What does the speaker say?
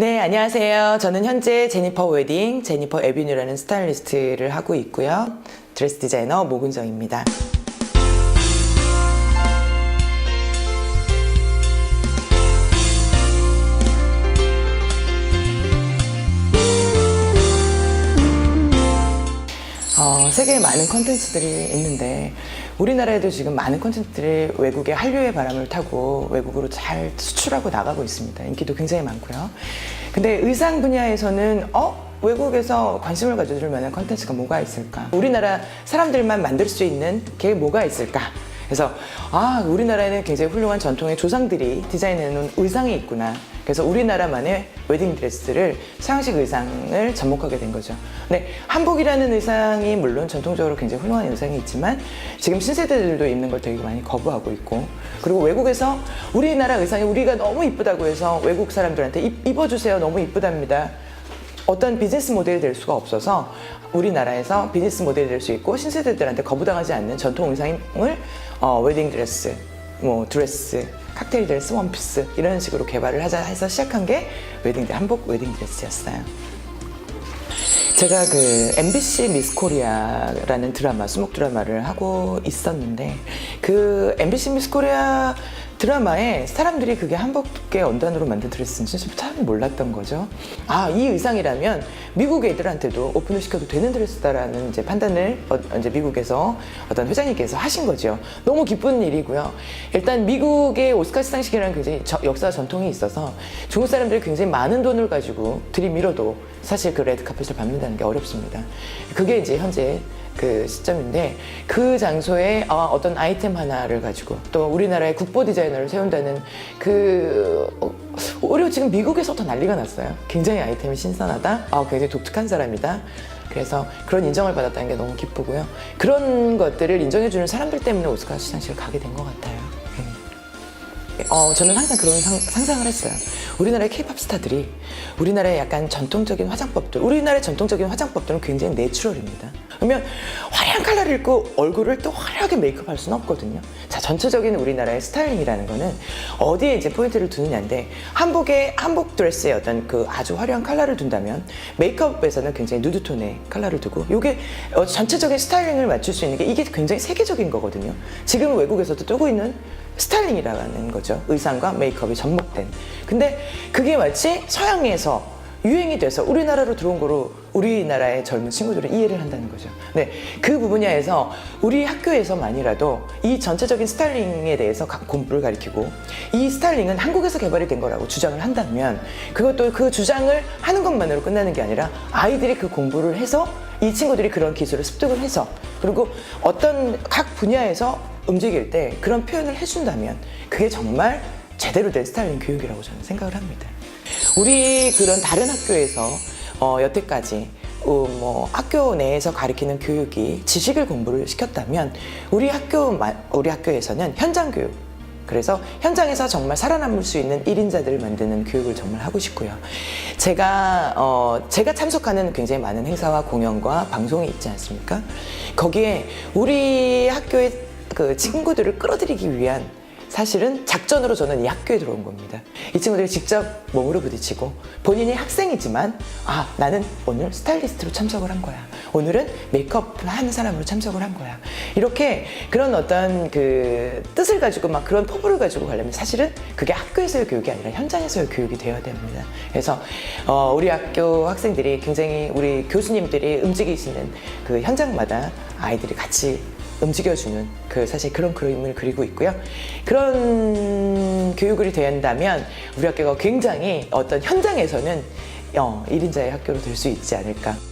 네, 안녕하세요. 저는 현재 제니퍼 웨딩, 제니퍼 에비뉴라는 스타일리스트를 하고 있고요. 드레스 디자이너 모근정입니다. 어, 세계에 많은 컨텐츠들이 있는데 우리나라에도 지금 많은 컨텐츠들이 외국의 한류의 바람을 타고 외국으로 잘 수출하고 나가고 있습니다. 인기도 굉장히 많고요. 근데 의상 분야에서는 어? 외국에서 관심을 가져줄 만한 컨텐츠가 뭐가 있을까? 우리나라 사람들만 만들 수 있는 게 뭐가 있을까? 그래서 아 우리나라에는 굉장히 훌륭한 전통의 조상들이 디자인해 놓은 의상이 있구나. 그래서 우리나라만의 웨딩 드레스를 서양식 의상을 접목하게 된 거죠. 근데 한복이라는 의상이 물론 전통적으로 굉장히 훌륭한 의상이 있지만 지금 신세대들도 입는 걸 되게 많이 거부하고 있고 그리고 외국에서 우리나라 의상이 우리가 너무 이쁘다고 해서 외국 사람들한테 입, 입어주세요 너무 이쁘답니다. 어떤 비즈니스 모델이 될 수가 없어서 우리나라에서 비즈니스 모델이 될 수 있고 신세대들한테 거부당하지 않는 전통 의상을 어, 웨딩 드레스, 뭐 드레스, 칵테일 드레스, 원피스 이런 식으로 개발을 하자 해서 시작한 게 웨딩 드 한복 웨딩 드레스였어요. 제가 그 MBC 미스 코리아라는 드라마, 수목 드라마를 하고 있었는데 그 MBC 미스 코리아 드라마에 사람들이 그게 한복계 원단으로 만든 드레스인지 참 몰랐던 거죠. 아, 이 의상이라면 미국 애들한테도 오픈을 시켜도 되는 드레스다라는 이제 판단을 어, 이제 미국에서 어떤 회장님께서 하신 거죠. 너무 기쁜 일이고요. 일단 미국의 오스카 시상식이라는 굉장히 저- 역사 전통이 있어서 중국 사람들이 굉장히 많은 돈을 가지고 들이밀어도 사실 그 레드 카펫을 밟는다는 게 어렵습니다. 그게 이제 현재 그 시점인데 그 장소에 아, 어떤 아이템 하나를 가지고 또 우리나라의 국보 디자이너를 세운다는 그 어, 오히려 지금 미국에서 더 난리가 났어요. 굉장히 아이템이 신선하다. 아, 굉장히 독특한 사람이다. 그래서 그런 인정을 받았다는 게 너무 기쁘고요. 그런 것들을 인정해주는 사람들 때문에 오스카 시상식을 가게 된 것 같아요. 음. 어, 저는 항상 그런 상, 상상을 했어요. 우리나라의 케이팝 스타들이 우리나라의 약간 전통적인 화장법들, 우리나라의 전통적인 화장법들은 굉장히 내추럴입니다. 그러면 화려한 컬러를 입고 얼굴을 또 화려하게 메이크업 할 수는 없거든요. 자, 전체적인 우리나라의 스타일링이라는 거는 어디에 이제 포인트를 두느냐인데 한복에, 한복 드레스에 어떤 그 아주 화려한 컬러를 둔다면 메이크업에서는 굉장히 누드 톤의 컬러를 두고 이게 어, 전체적인 스타일링을 맞출 수 있는 게 이게 굉장히 세계적인 거거든요. 지금 외국에서도 뜨고 있는 스타일링이라는 거죠. 의상과 메이크업이 접목된. 근데 그게 마치 서양에서 유행이 돼서 우리나라로 들어온 거로 우리나라의 젊은 친구들은 이해를 한다는 거죠. 네, 그 부분야에서 우리 학교에서만이라도 이 전체적인 스타일링에 대해서 가- 공부를 가르치고 이 스타일링은 한국에서 개발이 된 거라고 주장을 한다면 그것도 그 주장을 하는 것만으로 끝나는 게 아니라 아이들이 그 공부를 해서 이 친구들이 그런 기술을 습득을 해서 그리고 어떤 각 분야에서 움직일 때 그런 표현을 해준다면 그게 정말 제대로 된 스타일링 교육이라고 저는 생각을 합니다. 우리 그런 다른 학교에서 어, 여태까지 어, 뭐 학교 내에서 가르치는 교육이 지식을 공부를 시켰다면 우리 학교 우리 학교에서는 현장 교육 그래서 현장에서 정말 살아남을 수 있는 1인자들을 만드는 교육을 정말 하고 싶고요. 제가, 어, 제가 참석하는 굉장히 많은 행사와 공연과 방송이 있지 않습니까? 거기에 우리 학교의 그 친구들을 끌어들이기 위한 사실은 작전으로 저는 이 학교에 들어온 겁니다. 이 친구들이 직접 몸으로 부딪히고 본인이 학생이지만 아 나는 오늘 스타일리스트로 참석을 한 거야. 오늘은 메이크업 하는 사람으로 참석을 한 거야. 이렇게 그런 어떤 그 뜻을 가지고 막 그런 포부를 가지고 가려면 사실은 그게 학교에서의 교육이 아니라 현장에서의 교육이 되어야 됩니다. 그래서 어, 우리 학교 학생들이 굉장히 우리 교수님들이 움직이시는 그 현장마다 아이들이 같이 움직여주는 그 사실 그런 그림을 그리고 있고요. 그런 교육을 된다면 우리 학교가 굉장히 어떤 현장에서는 어, 1인자의 학교로 될 수 있지 않을까.